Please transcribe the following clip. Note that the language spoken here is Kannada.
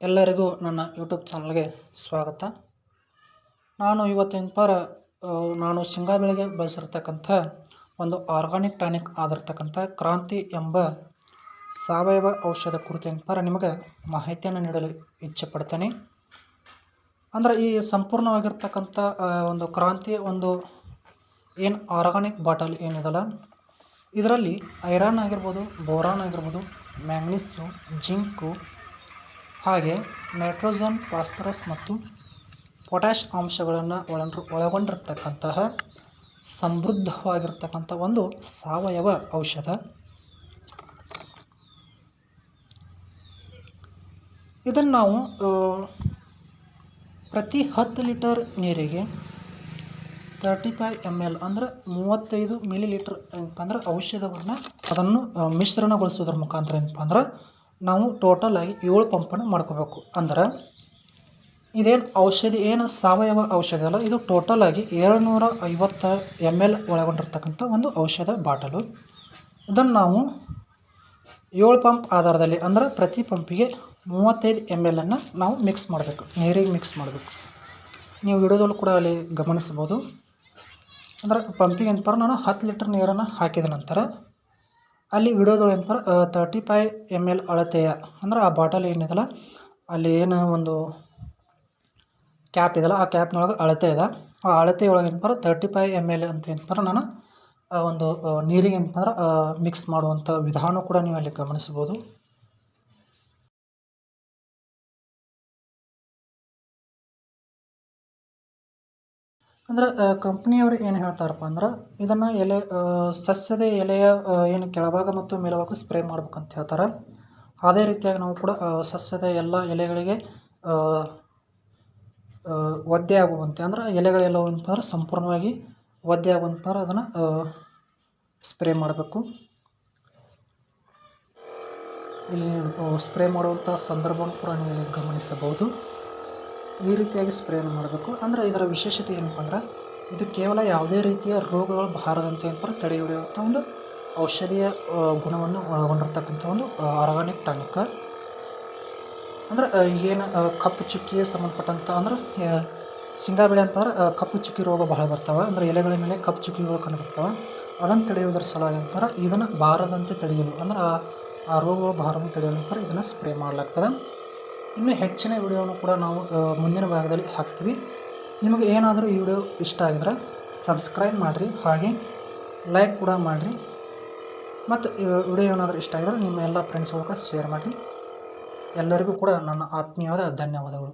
ಎಲ್ಲರಿಗೂ ನನ್ನ ಯೂಟ್ಯೂಬ್ ಚಾನಲ್ಗೆ ಸ್ವಾಗತ. ನಾನು ಇವತ್ತಿನ ಪರ ನಾನು ಶೇಂಗಾ ಬೆಳೆಗೆ ಬಳಸಿರ್ತಕ್ಕಂಥ ಒಂದು ಆರ್ಗಾನಿಕ್ ಟಾನಿಕ್ ಆಗಿರ್ತಕ್ಕಂಥ ಕ್ರಾಂತಿ ಎಂಬ ಸಾವಯವ ಔಷಧ ಕುರಿತಿನ ಪರ ನಿಮಗೆ ಮಾಹಿತಿಯನ್ನು ನೀಡಲು ಇಚ್ಛೆ ಪಡ್ತೇನೆ ಅಂದರೆ ಈ ಸಂಪೂರ್ಣವಾಗಿರ್ತಕ್ಕಂಥ ಒಂದು ಕ್ರಾಂತಿ ಒಂದು ಏನು ಆರ್ಗಾನಿಕ್ ಬಾಟಲ್ ಏನಿದಲ್ಲ, ಇದರಲ್ಲಿ ಐರನ್ ಆಗಿರ್ಬೋದು, ಬೋರಾನ್ ಆಗಿರ್ಬೋದು, ಮ್ಯಾಂಗ್ನೀಸು, ಜಿಂಕು ಹಾಗೆ ನೈಟ್ರೋಜನ್, ಫಾಸ್ಫರಸ್ ಮತ್ತು ಪೊಟ್ಯಾಷ್ ಅಂಶಗಳನ್ನು ಒಳ ಒಳಗೊಂಡಿರ್ತಕ್ಕಂತಹ ಸಮೃದ್ಧವಾಗಿರ್ತಕ್ಕಂಥ ಒಂದು ಸಾವಯವ ಔಷಧ. ಇದನ್ನು ನಾವು ಪ್ರತಿ ಹತ್ತು ಲೀಟರ್ ನೀರಿಗೆ ತರ್ಟಿ ಫೈವ್ ಎಂ ಎಲ್ ಅಂದ್ರೆ ಮೂವತ್ತೈದು ಮಿಲಿ ಲೀಟರ್ ಏನಪ್ಪ ಅಂದ್ರೆ ಔಷಧವನ್ನು ಅದನ್ನು ಮಿಶ್ರಣಗೊಳಿಸೋದ್ರ ಮುಖಾಂತರ ಏನಪ್ಪ ಅಂದ್ರೆ ನಾವು ಟೋಟಲಾಗಿ ಏಳು ಪಂಪನ್ನು ಮಾಡ್ಕೋಬೇಕು. ಅಂದ್ರೆ, ಇದೇನು ಔಷಧಿ, ಏನು ಸಾವಯವ ಔಷಧಿ ಅಲ್ಲ, ಇದು ಟೋಟಲಾಗಿ ಏಳ್ನೂರ ಐವತ್ತು ಎಂ ಎಲ್ ಒಳಗೊಂಡಿರ್ತಕ್ಕಂಥ ಒಂದು ಔಷಧ ಬಾಟಲು. ಇದನ್ನು ನಾವು ಏಳು ಪಂಪ್ ಆಧಾರದಲ್ಲಿ, ಅಂದ್ರೆ ಪ್ರತಿ ಪಂಪಿಗೆ ಮೂವತ್ತೈದು ಎಂ ಎಲ್ಲನ್ನು ನಾವು ಮಿಕ್ಸ್ ಮಾಡಬೇಕು, ನೀರಿಗೆ ಮಿಕ್ಸ್ ಮಾಡಬೇಕು. ನೀವು ವಿಡಿಯೋದಲ್ಲೂ ಕೂಡ ಅಲ್ಲಿ ಗಮನಿಸ್ಬೋದು ಅಂದ್ರೆ ಪಂಪಿಗೆ ಏನಪ್ಪ ನಾನು ಹತ್ತು ಲೀಟ್ರ್ ನೀರನ್ನು ಹಾಕಿದ ನಂತರ ಅಲ್ಲಿ ವಿಡಿಯೋದೊಳಗೆ ಏನಪ್ಪ ತರ್ಟಿ ಫೈ ಎಂ ಎಲ್ ಅಳತೆಯ, ಅಂದ್ರೆ ಆ ಬಾಟಲ್ ಏನಿದಲ್ಲ ಅಲ್ಲಿ ಏನು ಒಂದು ಕ್ಯಾಪ್ ಇದೆಯಲ್ಲ, ಆ ಕ್ಯಾಪ್ನೊಳಗೆ ಅಳತೆ ಇದೆ. ಆ ಅಳತೆ ಒಳಗೆ ತರ್ಟಿ ಫೈ ಎಂ ಎಲ್ ಅಂತ ಏನಪ್ಪ ನಾನು ಒಂದು ನೀರಿಗೆ ಏನಪ್ಪ ಮಿಕ್ಸ್ ಮಾಡುವಂಥ ವಿಧಾನ ಕೂಡ ನೀವು ಅಲ್ಲಿ ಗಮನಿಸ್ಬೋದು ಅಂದ್ರೆ ಕಂಪ್ನಿಯವರು ಏನು ಹೇಳ್ತಾರಪ್ಪ ಅಂದ್ರೆ, ಇದನ್ನು ಎಲೆ ಸಸ್ಯದ ಎಲೆಯ ಏನು ಕೆಳಭಾಗ ಮತ್ತು ಮೇಲ್ಭಾಗಕ್ಕೆ ಸ್ಪ್ರೇ ಮಾಡ್ಬೇಕಂತ ಹೇಳ್ತಾರೆ. ಅದೇ ರೀತಿಯಾಗಿ ನಾವು ಕೂಡ ಸಸ್ಯದ ಎಲ್ಲ ಎಲೆಗಳಿಗೆ ಒದ್ದೆ ಆಗುವಂತೆ, ಅಂದ್ರೆ ಎಲೆಗಳೆಲ್ಲ ಸಂಪೂರ್ಣವಾಗಿ ಒದ್ದೆ ಆಗುವಂತ ಅದನ್ನು ಸ್ಪ್ರೇ ಮಾಡಬೇಕು. ಇಲ್ಲಿ ಸ್ಪ್ರೇ ಮಾಡುವಂಥ ಸಂದರ್ಭವನ್ನು ಕೂಡ ನೀವು ಗಮನಿಸಬಹುದು. ಈ ರೀತಿಯಾಗಿ ಸ್ಪ್ರೇಯನ್ನು ಮಾಡಬೇಕು. ಅಂದರೆ ಇದರ ವಿಶೇಷತೆ ಏನಪ್ಪ ಅಂದ್ರೆ ಇದು ಕೇವಲ ಯಾವುದೇ ರೀತಿಯ ರೋಗಗಳು ಬಾರದಂತೆ ಏನಪ್ಪ ತಡೆ ಹಿಡಿಯುವಂಥ ಒಂದು ಔಷಧೀಯ ಗುಣವನ್ನು ಒಳಗೊಂಡಿರ್ತಕ್ಕಂಥ ಒಂದು ಆರ್ಗಾನಿಕ್ ಟಾನಿಕ್. ಅಂದರೆ ಏನು ಕಪ್ಪು ಚುಕ್ಕಿಗೆ ಸಂಬಂಧಪಟ್ಟಂಥ ಅಂದ್ರೆ ಶೇಂಗಾ ಬೆಳೆ ಅಂತಂದ್ರೆ ಕಪ್ಪು ಚುಕ್ಕಿ ರೋಗ ಬಹಳ ಬರ್ತಾವೆ. ಅಂದರೆ ಎಲೆಗಳ ಮೇಲೆ ಕಪ್ಪು ಚುಕ್ಕಿಗಳು ಕಂಡು ಬರ್ತಾವೆ ಅದನ್ನು ತಡೆಯುವುದರ ಸಲುವಾಗಿ ಅಂತಂದ್ರೆ ಇದನ್ನು ಬಾರದಂತೆ ತಡೆಯಲು, ಅಂದ್ರೆ ಆ ರೋಗಗಳು ಬಾರದಂತೆ ತಡೆಯಲು ಇದನ್ನು ಸ್ಪ್ರೇ ಮಾಡಲಾಗ್ತದೆ. ಇನ್ನೂ ಹೆಚ್ಚಿನ ವಿಡಿಯೋವನ್ನು ಕೂಡ ನಾವು ಮುಂದಿನ ಭಾಗದಲ್ಲಿ ಹಾಕ್ತೀವಿ. ನಿಮಗೆ ಏನಾದರೂ ಈ ವಿಡಿಯೋ ಇಷ್ಟ ಆಗಿದ್ರೆ ಸಬ್ಸ್ಕ್ರೈಬ್ ಮಾಡಿರಿ, ಹಾಗೆ ಲೈಕ್ ಕೂಡ ಮಾಡಿರಿ. ಮತ್ತು ವಿಡಿಯೋ ಏನಾದರೂ ಇಷ್ಟ ಆಗಿದ್ರೆ ನಿಮ್ಮ ಎಲ್ಲ ಫ್ರೆಂಡ್ಸ್ಗಳು ಕೂಡ ಶೇರ್ ಮಾಡಿರಿ. ಎಲ್ಲರಿಗೂ ಕೂಡ ನನ್ನ ಆತ್ಮೀಯವಾದ ಧನ್ಯವಾದಗಳು.